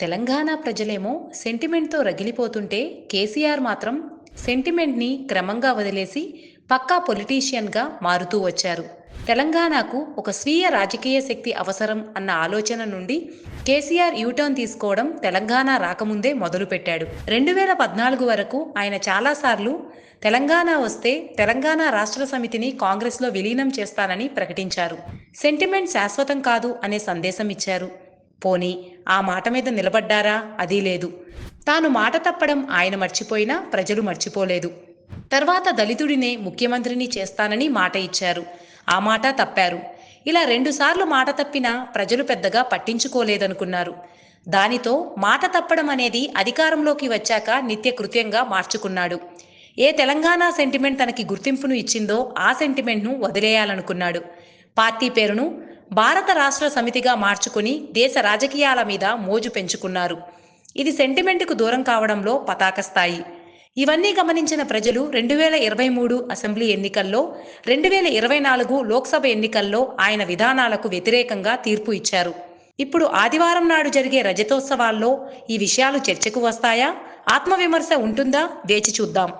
తెలంగాణ ప్రజలేమో సెంటిమెంట్తో రగిలిపోతుంటే కేసీఆర్ మాత్రం సెంటిమెంట్ని క్రమంగా వదిలేసి పక్కా పొలిటీషియన్గా మారుతూ వచ్చారు. తెలంగాణకు ఒక స్వీయ రాజకీయ శక్తి అవసరం అన్న ఆలోచన నుండి కేసీఆర్ యూటర్న్ తీసుకోవడం తెలంగాణ రాకముందే మొదలుపెట్టాడు. రెండు వేల పద్నాలుగు వరకు ఆయన చాలాసార్లు తెలంగాణ వస్తే తెలంగాణ రాష్ట్ర సమితిని కాంగ్రెస్లో విలీనం చేస్తానని ప్రకటించారు. సెంటిమెంట్ శాశ్వతం కాదు అనే సందేశం ఇచ్చారు పోనీ ఆ మాట మీద నిలబడ్డారా? అది లేదు. తాను మాట తప్పడం ఆయన మర్చిపోయినా ప్రజలు మర్చిపోలేదు. తర్వాత దళితుడినే ముఖ్యమంత్రిని చేస్తానని మాట ఇచ్చారు. ఆ మాట తప్పారు. ఇలా రెండుసార్లు మాట తప్పినా ప్రజలు పెద్దగా పట్టించుకోలేదనుకున్నారు. దానితో మాట తప్పడం అనేది అధికారంలోకి వచ్చాక నిత్య కృత్యంగా మార్చుకున్నాడు. ఏ తెలంగాణ సెంటిమెంట్ తనకి గుర్తింపును ఇచ్చిందో ఆ సెంటిమెంట్ను వదిలేయాలనుకున్నాడు. పార్టీ పేరును భారత రాష్ట్ర సమితిగా మార్చుకుని దేశ రాజకీయాల మీద మోజు పెంచుకున్నారు. ఇది సెంటిమెంట్కు దూరం కావడంలో పతాక స్థాయి. ఇవన్నీ గమనించిన ప్రజలు రెండు వేల ఇరవై మూడు అసెంబ్లీ ఎన్నికల్లో రెండు వేల ఇరవై నాలుగు లోక్సభ ఎన్నికల్లో ఆయన విధానాలకు వ్యతిరేకంగా తీర్పు ఇచ్చారు. ఇప్పుడు ఆదివారం నాడు జరిగే రజతోత్సవాల్లో ఈ విషయాలు చర్చకు వస్తాయా? ఆత్మవిమర్శ ఉంటుందా? వేచి చూద్దాం.